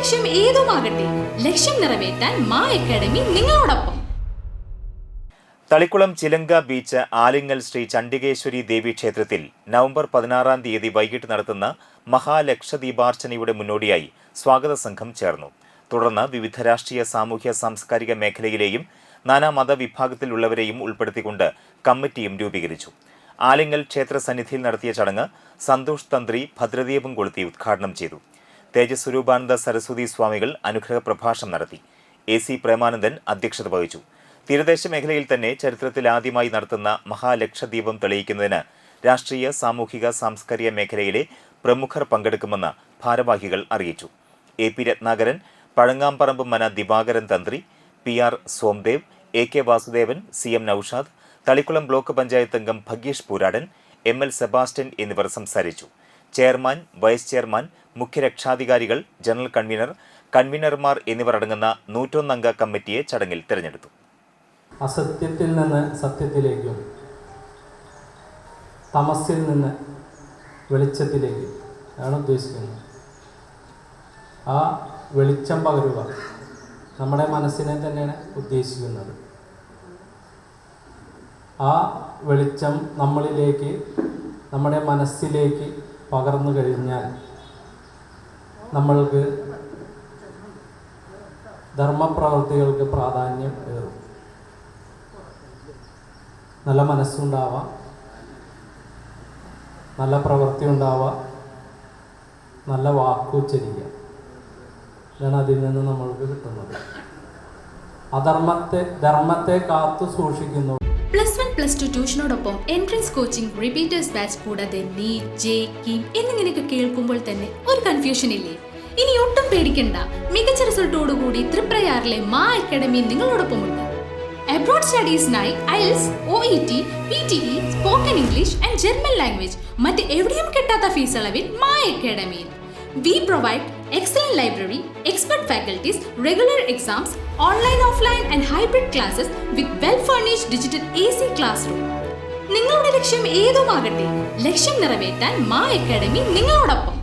ലക്ഷ്യം ഏതുമാകട്ടെ ലക്ഷ്യം നിറവേറ്റാൻ മാ അക്കാഡമി നിങ്ങളോടൊപ്പം. തളിക്കുളം ചിലങ്ക ബീച്ച് ആലിങ്ങൽ ശ്രീ ചണ്ഡികേശ്വരി ദേവി ക്ഷേത്രത്തിൽ നവംബർ പതിനാറാം തീയതി വൈകിട്ട് നടത്തുന്ന മഹാലക്ഷദീപാർച്ചനയുടെ മുന്നോടിയായി സ്വാഗത സംഘം ചേർന്നു. തുടർന്ന് വിവിധ രാഷ്ട്രീയ സാമൂഹ്യ സാംസ്കാരിക മേഖലയിലെയും നാനാ മതവിഭാഗത്തിലുള്ളവരെയും ഉൾപ്പെടുത്തിക്കൊണ്ട് കമ്മിറ്റിയും രൂപീകരിച്ചു. ആലിങ്ങൽ ക്ഷേത്ര സന്നിധിയിൽ നടത്തിയ ചടങ്ങ് സന്തോഷ് തന്ത്രി ഭദ്രദീപം കൊളുത്തി ഉദ്ഘാടനം ചെയ്തു. തേജസ്വരൂപാനന്ദ സരസ്വതി സ്വാമികൾ അനുഗ്രഹ പ്രഭാഷണം നടത്തി. എ സി പ്രേമാനന്ദൻ അധ്യക്ഷത വഹിച്ചു. തീരദേശ മേഖലയിൽ തന്നെ ചരിത്രത്തിൽ ആദ്യമായി നടത്തുന്ന മഹാലക്ഷദ്വീപം തെളിയിക്കുന്നതിന് രാഷ്ട്രീയ സാമൂഹിക സാംസ്കാരിക മേഖലയിലെ പ്രമുഖർ പങ്കെടുക്കുമെന്ന് ഭാരവാഹികൾ അറിയിച്ചു. A P Rathnakaran Pazhangamparambu Mana Divakaran Thanthri P R Somdev A K Vasudevan C M Noushad Thalikulam block panchayat അംഗം Bhageesh Pooradan M L Sebastian എന്നിവർ സംസാരിച്ചു. ചെയർമാൻ വൈസ് ചെയർമാൻ മുഖ്യ രക്ഷാധികാരികൾ ജനറൽ കൺവീനർ കൺവീനർമാർ എന്നിവർ അടങ്ങുന്ന നൂറ്റൊന്നംഗ കമ്മിറ്റിയെ ചടങ്ങിൽ തിരഞ്ഞെടുത്തു. അസത്യത്തിൽ നിന്ന് സത്യത്തിലേക്കും തമസിൽ നിന്ന് വെളിച്ചത്തിലേക്കും ആണ് ഉദ്ദേശിക്കുന്നത്. ആ വെളിച്ചം പകരുക നമ്മുടെ മനസ്സിനെ തന്നെയാണ് ഉദ്ദേശിക്കുന്നത്. ആ വെളിച്ചം നമ്മളിലേക്ക് നമ്മുടെ മനസ്സിലേക്ക് പകർന്നു കഴിഞ്ഞാൽ നമ്മൾക്ക് ധർമ്മപ്രവർത്തികൾക്ക് പ്രാധാന്യം ഏറും. നല്ല മനസ്സുണ്ടാവാം. നല്ല പ്രവൃത്തി ഉണ്ടാവാം നല്ല വാക്കുച്ചരിക്കുക ഇതാണ് അതിൽ നിന്ന് നമ്മൾക്ക് കിട്ടുന്നത്. അധർമ്മത്തെ ധർമ്മത്തെ കാത്തു സൂക്ഷിക്കുന്നു ട്യൂഷനോടൊപ്പം എൻട്രൻസ് കോച്ചിംഗ് റിപ്പീറ്റേഴ്സ് ബാച്ച് കൂടാതെ നീറ്റ് ജെ കീം എന്നിങ്ങനെയൊക്കെ കേൾക്കുമ്പോൾ തന്നെ ഒരു കൺഫ്യൂഷൻ ഇല്ലേ? ഇനി ഒട്ടും പേടിക്കണ്ട. മികച്ച റിസൾട്ടോടുകൂടി തൃപ്രയാറിലെ മാ അക്കാഡമി നിങ്ങളോടൊപ്പമുണ്ട്. Abroad സ്റ്റഡീസിനായി IELTS O E T P T E spoken English and German language മറ്റ് എവിടെയും കിട്ടാത്ത ഫീസ് അളവിൽ Maa അക്കാഡമിയിൽ we provide excellent library expert faculties regular exams online offline and hybrid classes with hybrid English digital A C classroom നിങ്ങളുടെ ലക്ഷ്യം ഏതുമാകട്ടെ ലക്ഷ്യം നിറവേറ്റാൻ മാ അക്കാഡമി നിങ്ങളോടൊപ്പം.